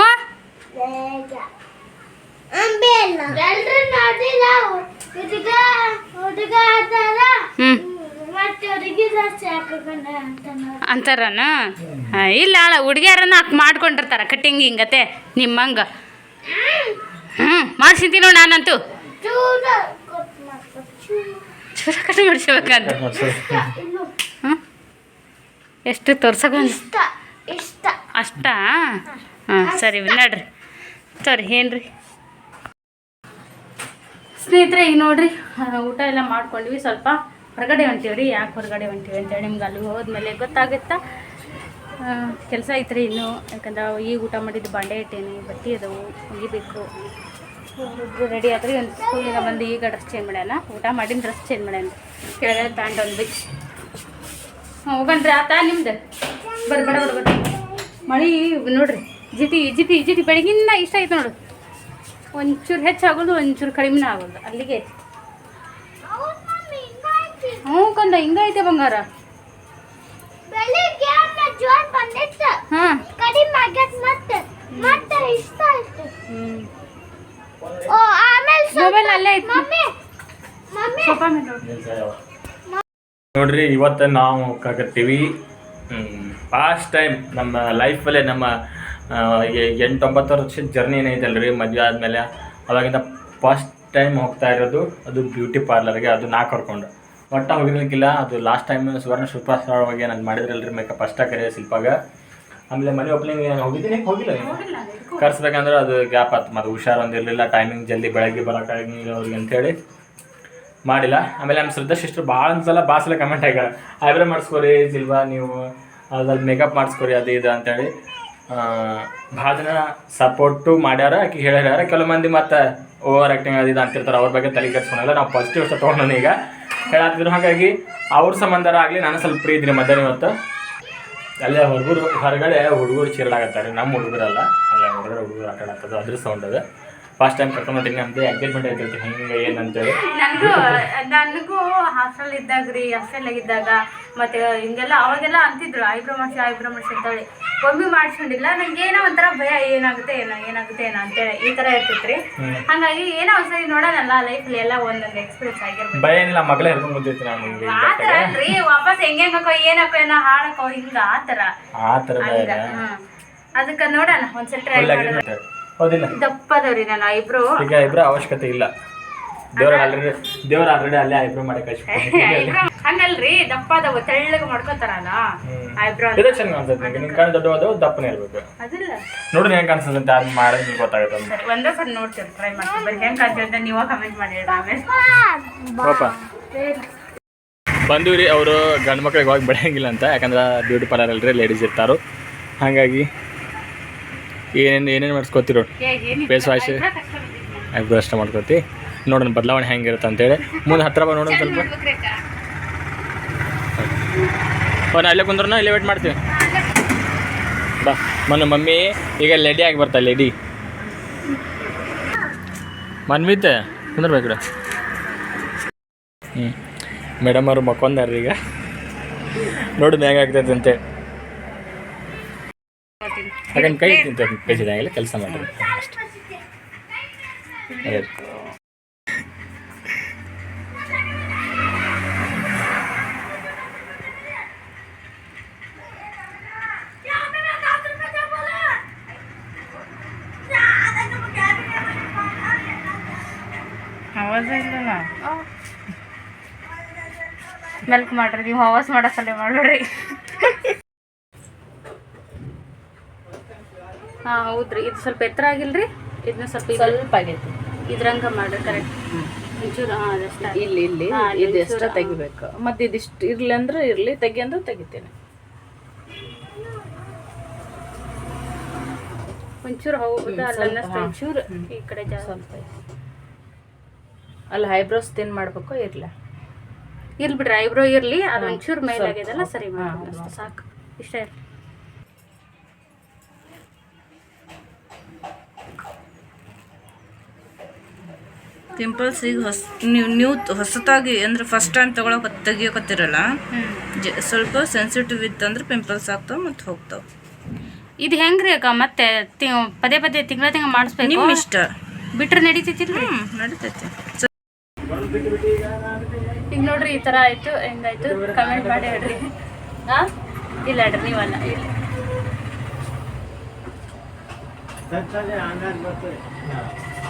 ಅಂತಾರನ? ಹಾಂ ಇಲ್ಲ ಅಲ್ಲ ಹುಡುಗಿಯರನ್ನ ಹಾಕಿ ಮಾಡ್ಕೊಂಡಿರ್ತಾರ ಕಟ್ಟಿಂಗ್ ಹಿಂಗತೆ ನಿಮ್ಮಂಗ. ಹ್ಞೂ ಮಾಡ್ಸಿದ್ದೀನಿ ನೋಡು ನಾನಂತೂ. ಚೂರ ಕಟ್ ಮಾಡಿಸ್ಬೇಕಂತ ಹ್ಞೂ ಎಷ್ಟು ತೋರ್ಸಕ ಇಷ್ಟ ಇಷ್ಟ. ಅಷ್ಟಾ? ಹಾಂ ಸರಿ ನಡ್ರಿ. ಸರಿ ಏನ್ರಿ? ಸ್ನೇಹಿತರೆ ಈಗ ನೋಡಿರಿ ಊಟ ಎಲ್ಲ ಮಾಡ್ಕೊಂಡ್ವಿ. ಸ್ವಲ್ಪ ಹೊರಗಡೆ ಹೊಂಟೀವಿ ರೀ ಯಾಕೆ ಹೊರಗಡೆ ಹೊಂಟೀವಿ ಅಂತೇಳಿ ನಿಮ್ಗೆ ಅಲ್ಲಿ ಹೋದ್ಮೇಲೆ ಗೊತ್ತಾಗುತ್ತಾ? ಕೆಲಸ ಐತ್ರಿ ಇನ್ನು. ಯಾಕಂದ್ರೆ ಈಗ ಊಟ ಮಾಡಿದ್ದು ಬಾಂಡೆ ಇಟ್ಟೇನಿ ಬಟ್ಟೆ ಅದಾವು ಒಗಿಬೇಕು ಒಬ್ಬರು ರೆಡಿ ಆದ್ರಿ. ಒಂದು ಸ್ಕೂಲಿಗೆ ಬಂದು ಈಗ ಡ್ರೆಸ್ ಚೇಂಜ್ ಮಾಡ್ಯಾನ. ಊಟ ಮಾಡಿನ ಡ್ರೆಸ್ ಚೇಂಜ್ ಮಾಡ್ಯಾನ. ಕೆಳಗಡೆ ಪ್ಯಾಂಟ್ ಒಂದು ಬಿಚ್ಚಿ. ಹಾಂ ಹೋಗಂದ್ರೆ ಆತ ನಿಮ್ದು? ಬರ್ಬೇಡ ಬರ್ಬೇಡ ಮಳೆ ನೋಡ್ರಿ. ಜಿಟಿ ಜಿಟಿ ಜಿಟಿ ಬೆಳಗಿನ ಇಷ್ಟ ಆಯ್ತು ನೋಡು. ಒಂಚೂರು ಹೆಚ್ಚಾಗೋದು ಒಂಚೂರು ಕಡಿಮೆನೇ ಆಗೋದು. ಅಲ್ಲಿಗೆ ಹ್ಞೂ ಕಂದ ಹಿಂಗೈತೆ ಬಂಗಾರ. ಹಾಂ. ಕಡಿಮೆ ಮೊಬೈಲ್ ಅಲ್ಲೇ ಐತಿ ಮಮ್ಮಿ ಮಮ್ಮಿ. ಸೋಫಾ ಮೇಲೆ ನೋಡ್ರಿ ಇವತ್ತ ನಾವು ಹೋಗಕತ್ತೀವಿ ಫಾಸ್ಟ್ ಟೈಮ್ ನಮ್ಮ ಲೈಫಲ್ಲೇ ನಮ್ಮ ಎಂಟೊಂಬತ್ತು ವರ್ಷದ ಜರ್ನಿ ಏನೈತಲ್ಲ ರೀ ಮದುವೆ ಆದಮೇಲೆ ಅವಾಗಿಂದ ಫಸ್ಟ್ ಟೈಮ್ ಹೋಗ್ತಾ ಇರೋದು ಅದು ಬ್ಯೂಟಿ ಪಾರ್ಲರ್ಗೆ ಅದು ನಾ ಕರ್ಕೊಂಡು. ಒಟ್ಟ ಹೋಗಿರ್ಲಿಕ್ಕಿಲ್ಲ ಅದು ಲಾಸ್ಟ್ ಟೈಮ್ ಸುವರ್ಣ ಶಿಲ್ಪಾಗಿ ನಾನು ಮಾಡಿದ್ರಲ್ರಿ ಮೇಕಪ್ ಅಷ್ಟ ಕರೆಯ ಶಿಲ್ಪಾಗ. ಆಮೇಲೆ ಮನೆ ಓಪನಿಂಗ್ ಹೋಗಿದ್ದೀನಿ? ಹೋಗಿಲ್ಲ? ಕರ್ಸ್ಬೇಕಂದ್ರೆ ಅದು ಗ್ಯಾಪ್ ಆಯ್ತು ಮತ್ತು ಹುಷಾರು ಒಂದಿರಲಿಲ್ಲ ಟೈಮಿಂಗ್ ಜಲ್ದಿ ಬೆಳಗ್ಗೆ ಬರೋಕ್ಕಾಗಿಲ್ಲ ಅವ್ರಿಗೆ ಅಂಥೇಳಿ ಮಾಡಿಲ್ಲ. ಆಮೇಲೆ ನಮ್ಮ ಶ್ರದ್ಧಾ ಸಿಸ್ಟರ್ ಭಾಳ ಸಲ ಭಾಳ ಸಲ ಕಮೆಂಟ್ ಆಗ್ಯಾರ ಐಬ್ರೋ ಮಾಡಿಸ್ಕೊರಿ ಸಿಲ್ವಾ ನೀವು ಅದ್ರಲ್ಲಿ ಮೇಕಪ್ ಮಾಡಿಸ್ಕೊರಿ ಅದು ಇದು ಅಂತೇಳಿ. ಭಾಳ ಜನ ಸಪೋರ್ಟು ಮಾಡ್ಯಾರ, ಆಕೆ ಹೇಳ್ಯಾರ, ಕೆಲವು ಮಂದಿ ಮತ್ತು ಓವರ್ ಆ್ಯಕ್ಟಿಂಗ್ ಅದು ಇದು ಅಂತಿರ್ತಾರೆ, ಅವ್ರ ಬಗ್ಗೆ ತಲೆ ಕೆಡ್ಸ್ಕೊಳಲ್ಲ, ನಾವು ಪಾಸಿಟಿವ್ ಸಹ ತೊಗೊಂಡು ಈಗ. ಹೇಳತ್ತಿದ್ರು ಹಾಗಾಗಿ ಅವ್ರ ಸಂಬಂಧರ ಆಗಲಿ ನಾನು ಸ್ವಲ್ಪ ಫ್ರೀ ಇದ್ದೀನಿ ಮಧ್ಯಾಹ್ನ ಇವತ್ತು ಅಲ್ಲೇ ಹುಡುಗರು, ಹೊರಗಡೆ ಹುಡುಗರು ಚೀರಲಾಗತ್ತಾರೆ ನಮ್ಮ ಹುಡುಗರಲ್ಲ, ಅಲ್ಲೇ ಹೊರಗಡೆ ಹುಡುಗರು ಆಟ ಆಡತ್ತದ ಅದ್ರ ಸೌಂಡ್ ಅದು. ಫಸ್ಟ್ ಟೈಮ್ ಕರ್ಕೊಂಡ್ಬಿಟ್ಟಿನಿ ನಮ್ದು ಎಕ್ಸೈಟ್ಮೆಂಟ್ ಆಗಿರ್ತೈತಿ, ಹಿಂಗೆ ಏನಂತೇಳಿ ನನಗೂ ನನಗೂ ಹಾಸ್ಟೆಲ್ ಇದ್ದಾಗ ರೀ ಹಾಸ್ಟೆಲ್ ಇದ್ದಾಗ, ಮತ್ತೆ ಹಿಂಗೆಲ್ಲ, ಅವಾಗೆಲ್ಲ ಅಂತಿದ್ರು ಐಬ್ರೋ ಮಾಡಿಸಿ ಐಬ್ರೋ ಮಾಡಿಸಿ ಅಂತೇಳಿ. ಒಮ್ಮೆ ಮಾಡಿಸ್ಕೊಂಡಿಲ್ಲ ನಂಗೆ ಏನೋ ಒಂಥರ ಭಯ ಏನಾಗುತ್ತೆ ಏನೋ ಏನಾಗುತ್ತೆ ಏನೋ ಅಂತೇಳಿ ಈ ಥರ ಇರ್ತೈತ್ರಿ. ಹಾಗಾಗಿ ಏನೋ ಒಂದ್ಸರಿ ನೋಡೋಣಲ್ಲ ಲೈಫಲ್ಲಿ ಎಲ್ಲ ಒಂದೊಂದು ಎಕ್ಸ್ಪೀರಿಯನ್ಸ್ ಆಗಿರ್ಬೇಕು. ಭಯ ಏನಿಲ್ಲ ಮಗಳೇ ಹೇಳ್ಕೊಂಡು ಬಂದಿರ್ತೀನಿ ನಾನು ಆ ಥರ ಅಲ್ರಿ ವಾಪಸ್ ಹೆಂಗೆ ಹೆಂಗಕ್ಕೋ ಏನಕ್ಕೋ ಏನೋ ಹಾಳಕ್ಕೋ ಹಿಂಗ ಆ ಥರ. ಆ ಥರ ಭಯ ಅದಕ್ಕೆ ನೋಡೋಣ ಒಂದ್ಸರಿ ಟ್ರೈ ಫುಲ್ ಮಾಡೋಣ. ಹೌದಿಲ್ಲ. ದಪ್ಪದವ್ರಿ ನಾನು ಇಬ್ರು ಈಗ ಅವಶ್ಯಕತೆ ಇಲ್ಲ. ದೇವ್ರ ಆಲ್ರೆಡಿ ದೇವ್ರ ಆಲ್ರೆಡಿ ಅಲ್ಲೇ ಐಬ್ರೋ ಮಾಡಿ ಕಳ್ಸಿ ಹಂಗಲ್ರಿ ದಪ್ಪದವ ತೆಳ್ಳಗೆ ಮಾಡ್ಕೋತಾರಲ್ಲ? ಐಬ್ರೋ ಇದೇ ಚೆನ್ನಾಗಿ ಅನ್ಸುತ್ತೆ. ನಿಂಗೆ ನಿನ್ ಕಣ್ಣು ದೊಡ್ಡ ದಪ್ಪನೇ ಇರ್ಬೇಕು. ಅದಿಲ್ಲ ನೋಡಿ ಹೆಂಗೆ ಕಾಣಿಸುತ್ತೆ ಅಂತ ಅದು ಮಾಡಿ ನಿಮ್ಗೆ ಗೊತ್ತಾಗುತ್ತೆ ಸರಿ ಒಂದೇ ಸರಿ ನೋಡ್ತೀವಿ ಟ್ರೈ ಮಾಡ್ತೀನಿ. ಬರೀ ಹೆಂಗೆ ಕಾಣ್ತಿದ್ದೆ ನೀವು ಕಮೆಂಟ್ ಮಾಡಿ ಹೇಳಿ ಆಮೇಲೆ. ಪಾಪ. ಬಂದಿವ್ರಿ ಅವರು ಗಂಡು ಮಕ್ಳಿಗೆ ಹೋಗಿ ಬೆಳೆಯಂಗಿಲ್ಲ ಅಂತ ಯಾಕಂದ್ರೆ ಬ್ಯೂಟಿ ಪಾರ್ಲರ್ ಅಲ್ರಿ ಲೇಡೀಸ್ ಇರ್ತಾರೋ. ಹಾಗಾಗಿ ಏನೇನು ಏನೇನು ಮಾಡಿಸ್ಕೊತಿರೋ? ಫೇಸ್ ವಾಶ್ ಐಬ್ರೋ ಅಷ್ಟೇ ಮಾಡ್ಕೊತಿ. ನೋಡೋಣ, ಬದಲಾವಣೆ ಹೆಂಗಿರುತ್ತೆ ಅಂತೇಳಿ. ಮುಂದೆ ಹತ್ತಿರ ಬಾ ನೋಡೋಣ ಸ್ವಲ್ಪ. ಓ, ನಾ ಇಲ್ಲೇ ಕುಂದ್ರನ? ಇಲ್ಲೇ ವೇಟ್ ಮಾಡ್ತೀವಿ ಬಾ ಮೊನ್ನೆ ಮಮ್ಮಿ, ಈಗ ಲೆಡಿ ಆಗಿ ಬರ್ತಾ ಲೆಡಿ ಮನ್ವಿತ್, ಕುಂದ್ರಬೇಕು ಹ್ಞೂ ಮೇಡಮ್ ಅವರು ಮಕ್ಕೊಂದಾರ್ರಿ ಈಗ. ನೋಡು ಮ್ಯಾಗ ಆಗ್ತೈತೆ ಅಂತೇಳಿ ಹಾಗಂತ ಕೈ ತಿಂತ ಬೇಸಿದಾಗೆಲ್ಲ ಕೆಲಸ ಮಾಡಿರಿ ಅಷ್ಟೇ. ಮೆಲ್ಕ್ ಮಾಡ್ರಿ ನೀವು ಹವಾಸ್ ಮಾಡೋ ಸಲ ಮಾಡ್ರಿ ಹಾ ಹೌದ್ರಿ. ಇದು ಸ್ವಲ್ಪ ಎತ್ತರ ಆಗಿಲ್ರಿ? ಇದನ್ನ ಸ್ವಲ್ಪ ಸ್ವಲ್ಪ ಆಗೈತಿ. ಇದ್ರಂಗ ಮಾಡ್ರಿ ಕರೆಕ್ಟ್ ಒಂಚೂರು ಹಾಂ ಅದಷ್ಟ ಇಲ್ಲಿ ಇಲ್ಲಿ. ಇದು ಎಷ್ಟ ತೆಗಿಬೇಕು? ಮತ್ತೆ ಇದಿಷ್ಟು ಇರ್ಲಿ ಅಂದ್ರೆ ಇರ್ಲಿ ತೆಗಿ ಅಂದ್ರೆ ತೆಗಿತೇನೆ. ಒಂಚೂರು ಹೌದಾ ಅಲ್ಲ ಒಂಚೂರು ಈ ಕಡೆ ಜಾಸ್ತಿ. ಸ್ವಲ್ಪ. ಅಲ್ಲಿ ಹೈಬ್ರೋಸ್ ತಿನ್ ಮಾಡ್ಬೇಕು ಇರ್ಲ? ಇರ್ಲಿ ಬಿಡ್ರಿ ಐಬ್ರೋ ಇರ್ಲಿ ಅದು ಒಂಚೂರು ಮೇಲೆ ಆಗಿದೆಲ್ಲ ಆಗ್ಯದಲ್ಲ ಸರಿ ಮಾಡಿ ಸಾಕು. ಇಷ್ಟ ಇರ್ಲಿ. ಪಿಂಪಲ್ಸ್ ಈಗ ಹೊಸ ನೀವು ನೀವು ಹೊಸತಾಗಿ ಅಂದ್ರೆ ಫಸ್ಟ್ ಟೈಮ್ ತಗೊಳಕ್ ತೆಗಿಯೋಕತ್ತಿರಲ್ಲ? ಜ ಸ್ವಲ್ಪ ಸೆನ್ಸಿಟಿವ್ ಇತ್ತಂದ್ರೆ ಪಿಂಪಲ್ಸ್ ಆಗ್ತಾವ ಮತ್ತು ಹೋಗ್ತಾವ. ಇದು ಹೆಂಗ್ರಿ ಅಕ್ಕ ಮತ್ತೆ ಪದೇ ಪದೇ ತಿಂಗಳ ತಿಂಗಳ ಮಾಡಿಸ್ಬೇಕು? ನಿಮ್ಮ ಇಷ್ಟ ಬಿಟ್ರೆ ನಡೀತೈತಿ ಹ್ಞೂ ನಡೀತೈತಿ. ಈಗ ನೋಡ್ರಿ ಈ ತರ ಆಯ್ತು ಹೆಂಗಾಯ್ತು ಕಮೆಂಟ್ ಮಾಡಿ ಹೇಳ್ರಿ. ಹಾ ಇಲ್ಲ ಹೇಳ್ರಿ ನೀವಲ್ಲ ಇಲ್ಲ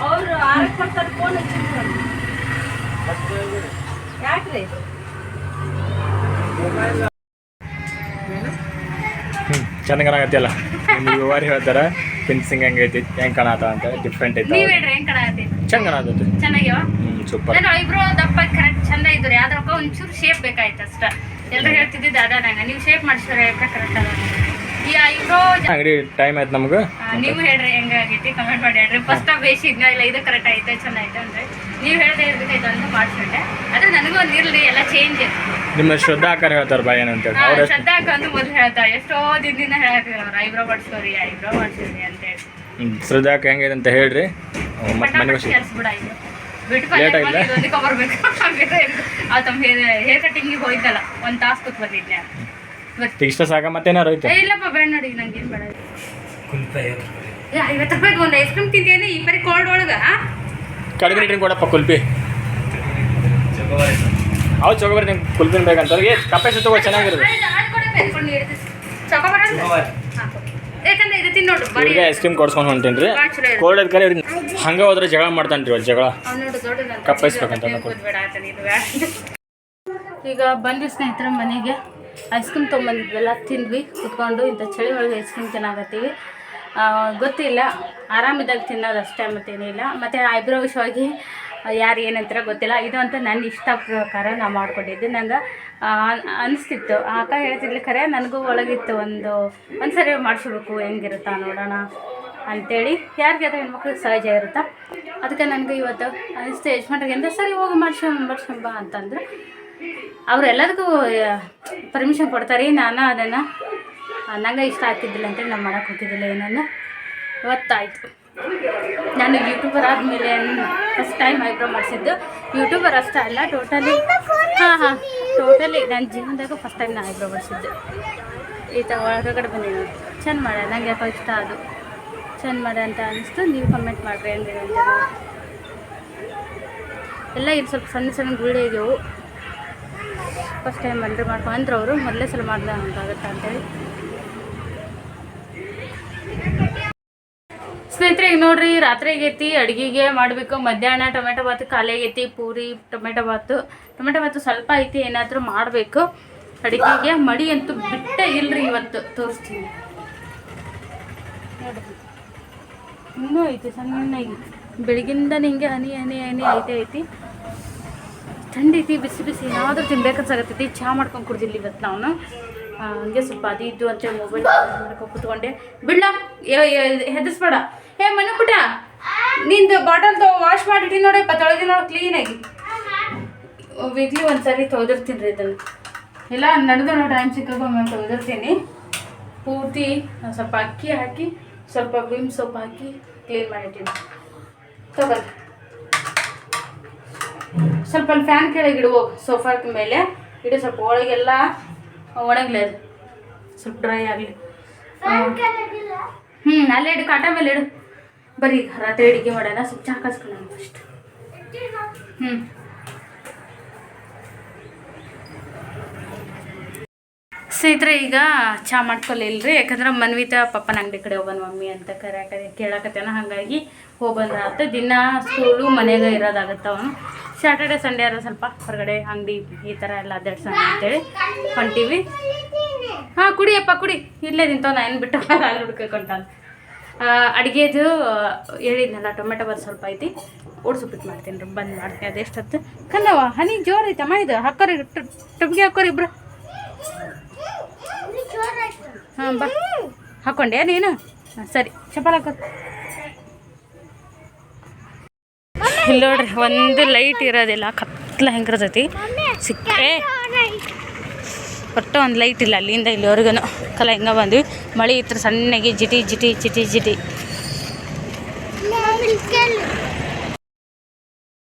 ಅವ್ರು ಆರಕ್ಕೆ ಬರ್ತಾರೆ ಫೋನ್ ಯಾಕ್ರಿ? ನಿಮ್ಗೆ ಹೇಳ್ತಾರೆ ಫಿನ್ಸಿಂಗ್ ಹೆಂಗೈತಿ ಹೆಂಗ್ ಕಾಣತ್ತ ಅಂತ ಡಿಫ್ರೆಂಟ್ ಐತಿ ಚಂದ ಕಾಣತೈತಿ. ಚೆನ್ನಾಗ್ಯಾವ? ಸೂಪರ್. ನಾನು ಐಬ್ರೋ ದಪ್ಪ ಕರೆಕ್ಟ್ ಚಂದ ಇದ್ರಿ ಆದ್ರಪ್ಪ ಒಂಚೂರು ಶೇಪ್ ಬೇಕಾಯ್ತು ಅಷ್ಟ ಎಲ್ಲರೂ ಹೇಳ್ತಿದ್ದಿದ್ದು ಅದ ನಂಗೆ. ನೀವು ಶೇಪ್ ಮಾಡಿಸಿದ್ರೆ ಕರೆಕ್ಟ್ ಅದ. ಈ ಐಬ್ರೋ ಅಂಗಡಿ ಟೈಮ್ ಆಯ್ತು ನಮ್ಗೆ. ನೀವು ಹೇಳ್ರಿ ಹೆಂಗಾಗೈತಿ ಕಮೆಂಟ್ ಮಾಡಿ ಹೇಳ್ರಿ. ಫಸ್ಟ್ ಬೇಸಿದ್ನ ಇಲ್ಲ ಇದು ಕರೆಕ್ಟ್ ಐತೆ ಚಂದ ಅಂದ್ರೆ. ನೀವು ಹೇಳದೆ ಇರ್ಬೇಕಾಯ್ತು ಇದೊಂದು ಮಾಡಿಸ್ಬಿಟ್ಟೆ ಆದ್ರೆ ನನಗೂ ಒಂದು ಇರ್ಲಿ ಎಲ್ಲ ಚೇಂಜ್ ನಿಮ್ಮ ಶ್ರದ್ಧಾ ಆಕಾರ ಹೇಳ್ತಾರೆ ಬಾ ಏನಂತೇಳಿ ಅವ್ರು ಶ್ರದ್ಧಾ ಶ್ರದ್ಧಾ ಅಂತ ಮೊದಲು ಹೇಳ್ತಾ ಎಷ್ಟೋ ದಿನದಿಂದ ಹೇಳತ್ತೀರ ಅವ್ರು. ಐಬ್ರೋ ಮಾಡ್ಸೋರಿ ಐಬ್ರೋ ಮಾಡ್ಸೋರಿ ಅಂತ ಹೇಳಿ. ಶ್ರದ್ಧಾ ಶ್ರದ್ಧಾಕ್ ಹೆಂಗೈತೆ ಅಂತ ಹೇಳ್ರಿ. ಮತ್ತೆ ಐಬ್ರೋ ಬಿಟ್ಟು? ಇದೊಂದಕ್ಕೆ ಬರ್ಬೇಕು. ಆ ತಮ್ಮ ಹೇರ್ ಕಟಿಂಗಿಗೆ ಹೋಯ್ತಲ್ಲ ಒಂದು ತಾಸು ಕೂತ್ ಬಂದಿದ್ದೆ ಇಷ್ಟ ಸಾಕ ಮತ್ತೇನಾರು ಐತೆ ಇಲ್ಲಪ್ಪ ಬೇಡ ನೋಡಿ ನಂಗೆ ಏನು ಬೇಡ. ಏ ಐವತ್ತು ರೂಪಾಯಿ ಒಂದು ಐಸ್ ಕ್ರೀಮ್ ತಿಂತೀನಿ ಈ ಬರೀ ಕೋಲ್ಡ್ ಒಳಗೆ? ಕಡಿಮೆ ರೇಟಿಂಗ್ ಕೊಡಪ್ಪ ಕುಲ್ಪಿ. ಅವು ಚೊಕೊಬಾರಿ ನಿಂಗೆ ಕುಲ್ಪಿನ ಬೇಕಂತ. ಏ ಕಪ್ಪೆ ತಗೋ ಚೆನ್ನಾಗಿರೋದು. ಯಾಕಂದ್ರೆ ಇದು ತಿನ್ನೋಡು ಬರೀ ಐಸ್ ಕ್ರೀಮ್ ಕೊಡ್ಸ್ಕೊಂಡು ಹೊಂಟೇನ್ರಿ. ಕೋಲ್ಡ್ ಅದ್ಕರೆ ಹಂಗೆ ಹೋದ್ರೆ ಜಗಳ ಮಾಡ್ತಾನೆ ರೀ ಜಗಳ. ಕಪ್ಪಿಸ್ಬೇಕಂತ ಈಗ ಬಂದ್ವಿ ಸ್ನೇಹಿತರ ಮನೆಗೆ. ಐಸ್ ಕ್ರೀಮ್ ತೊಗೊಂಬಂದಿದ್ವಲ್ಲ ತಿಂದ್ವಿ. ಕುತ್ಕೊಂಡು ಇಂಥ ಚಳಿ ಒಳಗೆ ಐಸ್ ಕ್ರೀಮ್ ತಿನ್ನಾಕತ್ತೀವಿ. ಆ, ಗೊತ್ತಿಲ್ಲ. ಆರಾಮಿದ್ದಾಗ ತಿನ್ನೋದು ಅಷ್ಟೇ ಮತ್ತೇನಿಲ್ಲ ಮತ್ತು ಐಬ್ರೋ ವಿಷಯವಾಗಿ ಯಾರು ಏನಂತಾರ ಗೊತ್ತಿಲ್ಲ. ಇದು ಅಂತ ನನ್ನ ಇಷ್ಟ ಪ್ರಕಾರ ನಾ ಮಾಡಿಕೊಂಡಿದ್ದೆ. ನಂಗೆ ಅನಿಸ್ತಿತ್ತು. ಆಕ ಅಕ್ಕ ಹೇಳ್ತಿದ್ಲಿ ಖರೆ ನನಗೂ ಒಳಗಿತ್ತು ಒಂದು ಒಂದು ಸರಿ ಮಾಡಿಸ್ಬೇಕು ಹೆಂಗಿರುತ್ತಾ ನೋಡೋಣ? ಅಂತೇಳಿ ಯಾರಿಗೆ ಅದು ಹೆಣ್ಮಕ್ಳಿಗೆ ಸಹಜ ಇರುತ್ತಾ? ಅದಕ್ಕೆ ನನಗೆ ಇವತ್ತು ಅನಿಸ್ತು ಯಜಮಾನ್ರಿಗೆ ಎಂದ ಸರಿ, ಹೋಗಿ ಮಾಡ್ಸ್ಕೊಂಡು ಮಾಡ್ಸ್ಕೊಂಬ ಅಂತಂದ್ರೆ. ಅವ್ರು ಎಲ್ಲದಕ್ಕೂ ಪರ್ಮಿಷನ್ ಕೊಡ್ತಾರೆ. ನಾನು ಅದನ್ನು ನಂಗೆ ಇಷ್ಟ ಆಗ್ತಿದ್ದಿಲ್ಲ ಅಂತೇಳಿ ನಾನು ಮಾಡೋಕ್ಕೆ ಹೋಗಿದ್ದಿಲ್ಲ ಏನನ್ನು? ಇವತ್ತಾಯಿತು. ನಾನು ಯೂಟ್ಯೂಬರ್ ಆದಮೇಲೆ ಫಸ್ಟ್ ಟೈಮ್ ಐಬ್ರೋ ಮಾಡಿಸಿದ್ದು. ಯೂಟ್ಯೂಬರ್ ಅಷ್ಟೇ ಅಲ್ಲ ಟೋಟಲಿ ಹಾಂ ಹಾಂ ಟೋಟಲಿ ನನ್ನ ಜೀವನದಾಗ ಫಸ್ಟ್ ಟೈಮ್ ನಾನು ಐಬ್ರೋ ಮಾಡಿಸಿದ್ದು. ಈ ಥರ ಬಂದಿದ್ದೀನಿ. ಚೆನ್ನ ಚೆಂದ ನಂಗೆ ಯಾಕೋ ಇಷ್ಟ ಅದು. ಚೆಂದ ಮಾಡ ಅಂತ ಅನಿಸ್ತು. ನೀವು ಕಮೆಂಟ್ ಮಾಡಿರಿ ನೋಡಿ. ಎಲ್ಲ ಇದು ಸ್ವಲ್ಪ ಸಣ್ಣ ಸಣ್ಣ ಗುಳ್ಳೆ ಆಗ್ಯವು ಫಸ್ಟ್ ಟೈಮ್ ಬಂದ್ರೆ ಮಾಡ್ಕೊ ಅಂದ್ರೆ ಅವರು ಮೊದಲೇ ಸಲ ಮಾಡ್ದೆ ಅಂತಾಗುತ್ತೆ ಅಂತೇಳಿ ಸ್ನೇಹಿತರೆ, ಈಗ ನೋಡ್ರಿ, ರಾತ್ರಿ ಆಗೈತಿ, ಅಡುಗೆಗೆ ಮಾಡಬೇಕು, ಮಧ್ಯಾಹ್ನ ಟೊಮೆಟೊ ಬಾತು ಖಾಲಿ ಆಗೈತಿ, ಪೂರಿ, ಟೊಮೆಟೊ ಬಾತು ಟೊಮೆಟೊ ಬಾತು ಸ್ವಲ್ಪ ಐತಿ, ಏನಾದರೂ ಮಾಡಬೇಕು. ಅಡುಗೆಗೆ ಮಡಿ ಅಂತೂ ಬಿಟ್ಟೇ ಇಲ್ರಿ ಇವತ್ತು. ತೋರಿಸ್ತೀನಿ. ನೋಡ್ರಿ. ಇನ್ನೂ ಐತಿ ಸಣ್ಣಗೆ ಬೆಳಗಿಂದ ಹಿಂಗೆ ಹನಿ ಹನಿ ಹನಿ ಐತೆ, ಐತಿ. ಥಂಡಿ ಐತಿ, ಬಿಸಿ ಬಿಸಿ, ಏನಾದರೂ ತಿನ್ಬೇಕನ್ಸಾಗತ್ತೈತಿ ಚಹಾ ಮಾಡ್ಕೊಂಡು ಕುಡ್ದಿಲ್ಲ ಇವತ್ತು ನಾವು ಹಂಗೆ ಸ್ವಲ್ಪ ಅದು ಇದ್ದು ಅಂತೇಳಿ ಮೊಬೈಲ್ ಕೂತ್ಕೊಂಡೆ. ಬಿಡ್ಲಾ ಹೆದರ್ಸ್ಬೇಡ. ಏ, ಮನೆ ಪುಟ ನಿಂದು ಬಾಟಲ್ ತಗೋ ವಾಶ್ ಮಾಡಿಟ್ಟು ನೋಡಿ ತೊಳೆದಿ ನೋಡಿ ಕ್ಲೀನಾಗಿ ವೀಕ್ಲಿ ಒಂದು ಸರಿ ತೊಳೆದಿರ್ತೀನಿ ರೀ ಇದನ್ನು. ಇಲ್ಲ, ನಡೆದು ನೋಡಿ ಟೈಮ್ ಸಿಕ್ಕಾಗ ತೊಳೆದಿರ್ತೀನಿ. ಪೂರ್ತಿ ಸ್ವಲ್ಪ ಅಕ್ಕಿ ಹಾಕಿ ಸ್ವಲ್ಪ ವಿಮ್ ಸೋಪ್ ಹಾಕಿ ಕ್ಲೀನ್ ಮಾಡಿಟ್ಟಿದ್ದೆ ತಗೊಳ್ಳಿ ಸ್ವಲ್ಪ ಅಲ್ಲಿ ಫ್ಯಾನ್ ಕೆಳಗೆ ಇಡುವ ಸೋಫಾ ಮೇಲೆ ಇಡು ಸ್ವಲ್ಪ ಒಳಗೆಲ್ಲ ಒಣಗಲಿ ಅದು. ಸ್ವಲ್ಪ ಡ್ರೈ ಆಗಲಿ. ಹ್ಞೂ ಅಲ್ಲೇ ಇಡು ಕಾಟ ಮೇಲೆ ಇಡು. ಬರೀ ರಾತ್ರಿ ಅಡುಗೆ ಮಾಡೋಣ ಸ್ವಲ್ಪ ಚಾ ಕಾಸ್ಕೊಳ್ಳೋಣ ಫಸ್ಟ್ ಹ್ಞೂ ಸ್ನೇಹಿತರೆ, ಈಗ ಚಾ ಮಾಡ್ಕೊಲಿಲ್ರಿ ಯಾಕಂದ್ರೆ ಮನ್ವಿತ ಪಪ್ಪನ ಅಂಗಡಿ ಕಡೆ ಹೋಗೋಣ ಮಮ್ಮಿ ಅಂತ ಕರೆ ಕೇಳಕತ್ತೇನ ಹಾಗಾಗಿ ಹೋಗಂದ್ರ ಆತ ದಿನ ಸ್ಕೂಲು ಮನೆಗೆ ಇರೋದಾಗತ್ತೆ ಅವನು. ಸ್ಯಾಟರ್ಡೆ ಸಂಡೇ ಆದ್ರೆ ಸ್ವಲ್ಪ ಹೊರಗಡೆ ಅಂಗಡಿ ಈ ಥರ ಎಲ್ಲ ಅಡ್ಡಾಡ್ಸೋಣ ಅಂತೇಳಿ ಹೊಂಟೀವಿ. ಹಾಂ ಕುಡಿಯಪ್ಪ ಕುಡಿ. ಇಲ್ಲೇ ನಿಂತವ ನಾನು ಬಿಟ್ಟು ಹಾಲು ಹುಡ್ಕೊಂಟಾನ ಅಡುಗೆದು ಹೇಳಿದ್ನಲ್ಲ, ಟೊಮೆಟೊ ಬರ್ ಸ್ವಲ್ಪ ಐತಿ. ಓಡಿಸ್ಬಿಟ್ಟು ಮಾಡ್ತೀನಿ ರೀ. ಬಂದ್ ಮಾಡ್ತೀನಿ. ಅದೆಷ್ಟೊತ್ತು? ಕನ್ನವ ಹನಿ ಜೋರು ಐತಮ್ಮ ಇದು. ಹಾಕೋರಿ ಟೊಬ್ಗೆ ಹಾಕೋರಿ ಇಬ್ರು. ಹಾಂ, ಬಾ. ಹಾಕೊಂಡೆ ನೀನು? ಸರಿ. ಚಪ್ಪಲ್ ಹಾಕೋ. ಇಲ್ಲಿ ನೋಡ್ರಿ, ಒಂದು ಲೈಟ್ ಇರೋದಿಲ್ಲ, ಕತ್ಲ ಹೆಂಗಿರ್ತೈತಿ ಸಿಕ್ಕೇ. ಒಟ್ಟು ಒಂದು ಲೈಟ್ ಇಲ್ಲ ಅಲ್ಲಿಂದ ಇಲ್ಲಿವರೆಗೂ ಕಲ ಹಿಂಗೆ ಬಂದ್ವಿ? ಮಳೆ ಇತ್ರ ಸಣ್ಣಗೆ ಜಿಟಿ ಜಿಟಿ ಜಿಟಿ ಜಿಟಿ.